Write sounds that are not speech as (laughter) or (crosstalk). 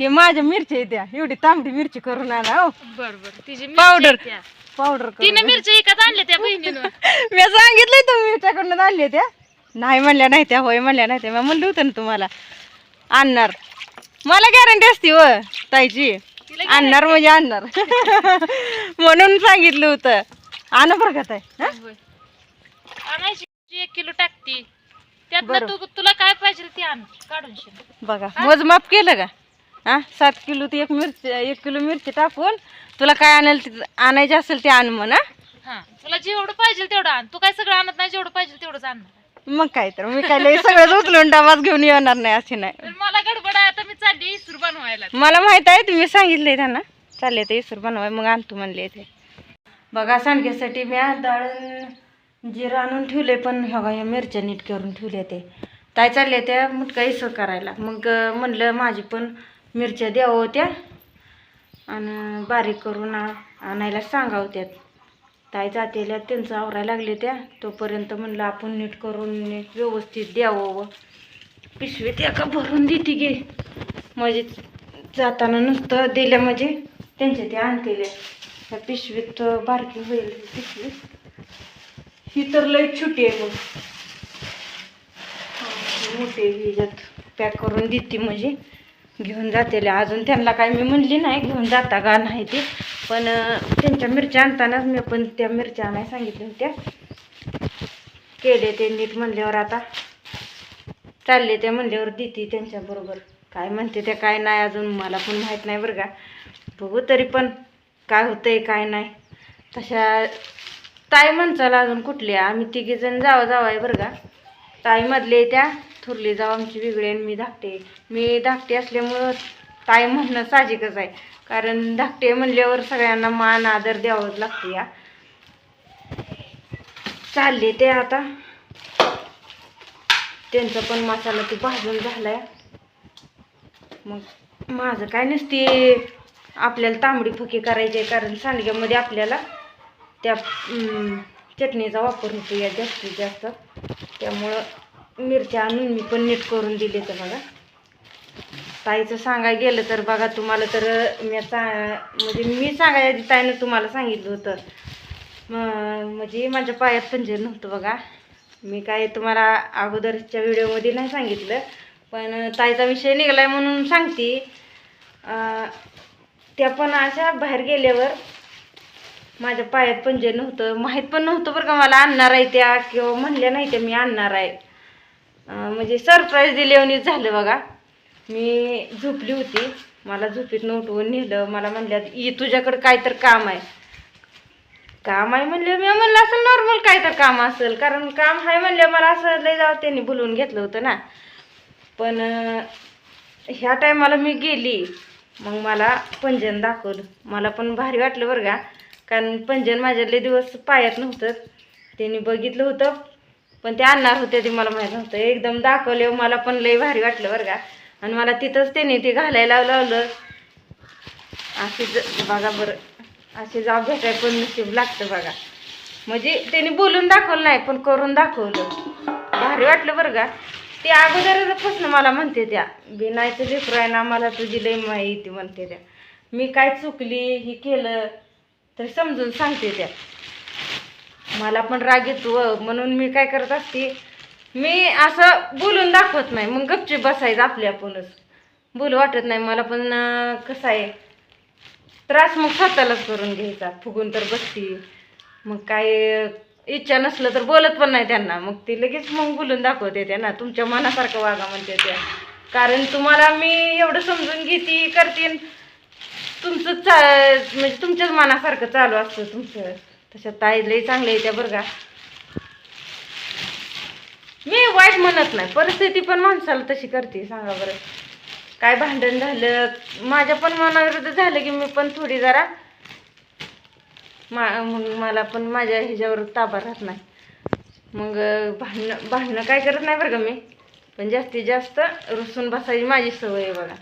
हे माझ्या मिरच्या त्या एवढी तांबडी मिरची करून आणा हो. बर बर. तिची Powder. मिरची आहे त्या. पावडर तिने मिरच्या विकत आणल्या त्या बहिणीनं. (laughs) मी सांगितलंय तुम्ही मिरच्याकडून आणले त्या. नाही म्हणल्या नाही त्या होय म्हणल्या नाही त्या. मी म्हणलं होतं ना तुम्हाला आणणार. मला गॅरंटी असते व ताईची. आणणार म्हणजे आणणार. (laughs) म्हणून सांगितलं होतं. आण बरं का ताई हं? होय. आणायची एक किलो टाकती. त्यातनं बरं. तू तुला काय पाहिजे ते आण. काढून शिन. बघा मोजमाप केलं का? हा सात किलो ती एक मिरची एक किलो मिरची टाकून तुला काय आणायला ते- आणायचे असेल ते आण म्हणा हा. तुला जेवढं पाहिजे तेवढं आण. तू काय सगळं आणत नाही जेवढं पाहिजे तेवढंच आणणार मग काय तर मी काय लय सगळं उचलून डबाच घेऊन येणार नाही असे नाही. मला गडबड आहे आता मी चालली इसूर बनवायला. मला माहीत आहे तुम्ही सांगितलंय त्यांना. चालले ते इसर बनवाय मग आणतो म्हणले ते. बघा सांडग्यासाठी मी दळण जिरं आणून ठेवले पण बघा या मिरच्या नीट करून ठेवले ते ताई चालले त्या मुटका इसर करायला. मग अं, म्हणलं माझी पण मिरच्या द्यावं होत्या. आणि बारीक करून आणायला सांगावं त्यात ताई जातेल्या त्यांचं आवरायला लागले त्या. तोपर्यंत म्हणलं आपण नीट करून नीट व्यवस्थित द्यावं व पिशवीत एका भरून देते गे म्हणजे जाताना नुसतं दिलं म्हणजे त्यांच्या ते आणतेल्या. त्या पिशवीत बारकी होईल पिशवीत पिशवी. ही तर लई छोटी आहे मग मोठे मोठी ह्याच्यात पॅक करून देते म्हणजे. घेऊन जातेले. अजून त्यांना काय मी म्हणली नाही घेऊन जाता का नाही ते. पण त्यांच्या मिरच्या आणतानाच मी पण त्या मिरच्या आणायला सांगितल्या होत्या. केले ते नीट म्हणल्यावर आता. चालले ते म्हणल्यावर देते त्यांच्याबरोबर काय म्हणते ते काय नाही अजून मला पण माहीत नाही बरं का. बघू तरी पण काय होतंय काय नाही. तशा ताई म्हणचाला अजून कुठली आम्ही तिघी जण जावं जावं आहे बरं का. ताईमधले त्या थुरली जाव आमची वेगळी आणि मी धाकटे मी धाकटे असल्यामुळं ताई म्हणणं साहजिकच आहे. कारण धाकटे म्हणल्यावर सगळ्यांना मान आदर द्यावंच लागते या. चालले ते आता. त्यांचा पण मसाला ते भाजून झालाय. मग माझं काय नसते. आपल्याला तांबडी फुके करायची आहे कारण सांडग्यामध्ये आपल्याला त्या चटणीचा वापर होतो या जास्तीत जास्त. त्यामुळं मिरच्या आणून मी पण नीट करून दिले तर बघा. ताईचं सांगायला गेलं तर बघा तुम्हाला तर मी सा म्हणजे मी सांगायच्या आधी ताईनं तुम्हाला सांगितलं होतं. म- म्हणजे माझ्या पायात पंजर नव्हतं बघा. मी काय तुम्हाला अगोदरच्या व्हिडिओमध्ये नाही सांगितलं पण ताईचा विषय निघालाय म्हणून सांगते. त्या पण अशा बाहेर गेल्यावर माझ्या पायात पंजर नव्हतं माहीत पण नव्हतं बरं का मला आणणार आहे त्या किंवा म्हणल्या नाही त्या मी आणणार आहे. म्हणजे सरप्राईज दिल्यावरच झालं बघा. मी झोपली होती. मला झोपीत उठवून नेलं. मला म्हणल्यात ई तुझ्याकडं काय तर काम आहे. काम आहे? म्हणलं मी म्हणलं असं नॉर्मल काय तर काम असेल. कारण काम आहे म्हणलं मला असं लय जावं त्यांनी बोलवून घेतलं होतं ना. पण ह्या टायमाला मी गेली. मग मला पंजन दाखवलं. मला पण भारी वाटलं बरं का. कारण पंजन माझ्या लय दिवस पायात नव्हतं. त्यांनी बघितलं होतं. पण ते आणणार होते ते मला माहीत नव्हतं. एकदम दाखवले मला पण लई भारी वाटलं बरं का. आणि मला तिथंच त्यांनी ते घालायला लावलं. असे बघा बरं. अशी जाब भेटाय पण नशीब लागतं बघा. म्हणजे त्यांनी बोलून दाखवलं नाही पण करून दाखवलं. भारी वाटलं बरं का. ते अगोदरच मला म्हणते त्या बिनायचं लेकरू आहे ना मला तुझी लई माहिती म्हणते त्या. मी काय चुकली हे केलं? तर समजून सांगते त्या. मला पण राग येतो व, म्हणून मी काय करत असते मी असं बोलून दाखवत नाही मग गपचूप बसायचं आपल्या आपणच बोलू वाटत नाही मला पण कसं आहे त्रास मग स्वतःलाच करून घ्यायचा फुगून तर बसती. मग काय इच्छा नसलं तर बोलत पण नाही त्यांना मग ती लगेच मग बोलून दाखवते त्यांना तुमच्या मनासारखं वागा म्हणते त्या. कारण तुम्हाला मी एवढं समजून घेते करते तुमचं चा म्हणजे तुमच्याच मनासारखं चालू असतं तुमचं. तशा ताई लई चांगल्या येत्या बरं का. मी वाईट म्हणत नाही परिस्थिती पण माणसाला तशी करते सांगा बरं. काय भांडण झालं? माझ्या पण मनाविरुद्ध झालं की मी पण थोडी जरा मा मग मला पण माझ्या ह्याच्यावर ताबा राहत नाही. मग भांडणं भांडणं काय करत नाही बरं का मी? पण जास्तीत जास्त रुसून बसायची माझी सवय आहे बघा.